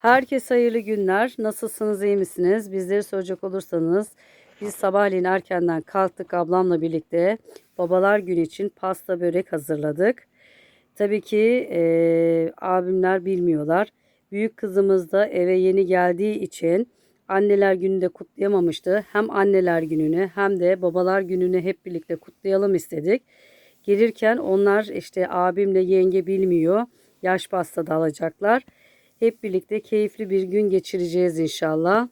Herkese hayırlı günler. Nasılsınız, iyi misiniz? Bizleri soracak olursanız biz sabahleyin erkenden kalktık ablamla birlikte. Babalar günü için pasta börek hazırladık. Tabii ki eee, abimler bilmiyorlar. Büyük kızımız da eve yeni geldiği için anneler günü de kutlayamamıştı. Hem anneler gününü hem de babalar gününü hep birlikte kutlayalım istedik. Gelirken onlar işte abimle yenge bilmiyor. Yaş pasta da alacaklar. Hep birlikte keyifli bir gün geçireceğiz inşallah.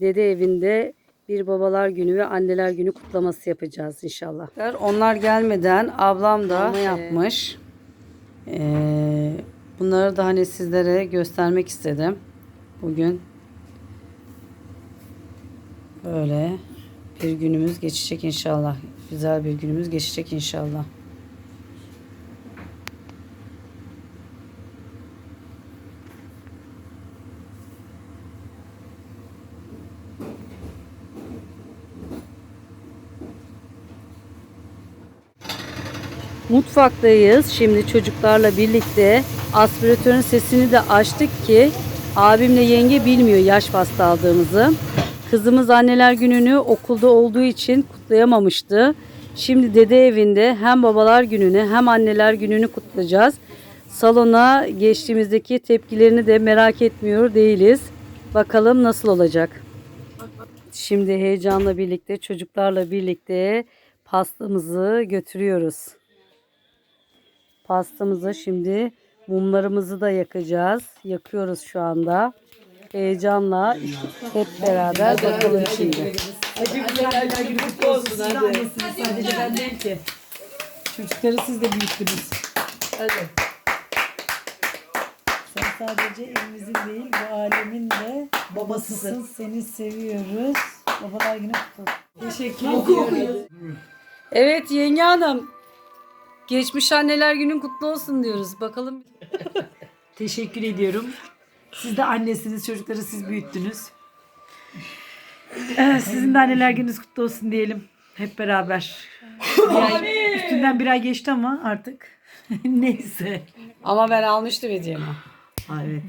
Dede evinde bir babalar günü ve anneler günü kutlaması yapacağız inşallah. Onlar gelmeden ablam da ne yapmış. Ee, bunları da hani sizlere göstermek istedim. Bugün böyle bir günümüz geçecek inşallah. Güzel bir günümüz geçecek inşallah. Mutfaktayız. Şimdi çocuklarla birlikte aspiratörün sesini de açtık ki abimle yenge bilmiyor yaş pasta aldığımızı. Kızımız anneler gününü okulda olduğu için kutlayamamıştı. Şimdi dede evinde hem babalar gününü hem anneler gününü kutlayacağız. Salona geçtiğimizdeki tepkilerini de merak etmiyor değiliz. Bakalım nasıl olacak. Şimdi heyecanla birlikte çocuklarla birlikte pastamızı götürüyoruz. Pastamızı şimdi mumlarımızı da yakacağız. Yakıyoruz şu anda. Heyecanla hep beraber bakalım şimdi. Sadece ben değil ki. Çocukları siz de büyüttünüz. Sen sadece evimizin değil bu alemin de babasısın. Seni seviyoruz. Babalar günü kutlu. olsun. Teşekkür ediyorum. Evet yenge hanım. Geçmiş anneler günün kutlu olsun diyoruz. Bakalım. Teşekkür ediyorum. Siz de annesiniz. Çocukları siz büyüttünüz. Evet, sizin de anneler gününüz kutlu olsun diyelim. Hep beraber. Bir ay, üstünden bir ay geçti ama artık. Neyse. Ama ben almıştım hediyemi. Ha, evet.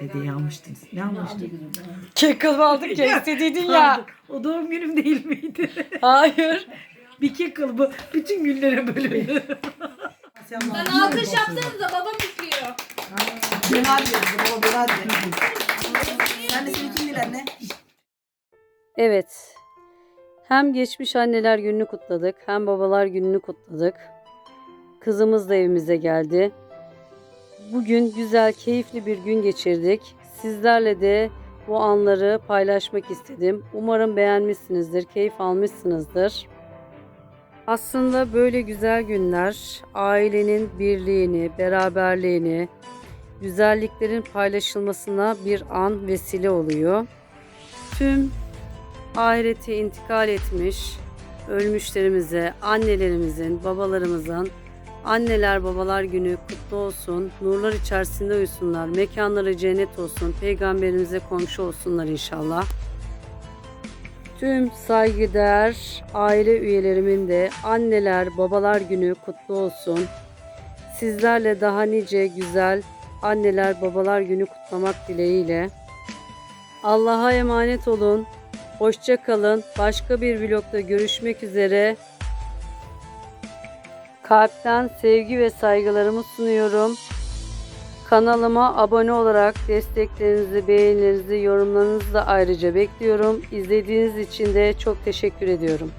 Hediye almıştınız. Ne almıştın? Kek aldık ya istediydin ya. O doğum günüm değil miydi? Hayır. bir kek kalıbı bütün günlere bölündü. Lan alkış yapsanıza babam üflüyor. Evet. Hem geçmiş anneler gününü kutladık, hem babalar gününü kutladık. Kızımız da evimize geldi. Bugün güzel, keyifli bir gün geçirdik. Sizlerle de bu anları paylaşmak istedim. Umarım beğenmişsinizdir, keyif almışsınızdır. Aslında böyle güzel günler ailenin birliğini, beraberliğini, güzelliklerin paylaşılmasına bir an vesile oluyor. Tüm ahirete intikal etmiş ölmüşlerimize, annelerimizin, babalarımızın anneler babalar günü kutlu olsun. Nurlar içerisinde uyusunlar. Mekanları cennet olsun. Peygamberimize komşu olsunlar inşallah. Tüm saygıdeğer aile üyelerimin de anneler babalar günü kutlu olsun. Sizlerle daha nice güzel anneler babalar günü kutlamak dileğiyle. Allah'a emanet olun. Hoşça kalın. Başka bir vlogda görüşmek üzere. Kalpten sevgi ve saygılarımı sunuyorum. Kanalıma abone olarak desteklerinizi, beğenilerinizi, yorumlarınızı da ayrıca bekliyorum. İzlediğiniz için de çok teşekkür ediyorum.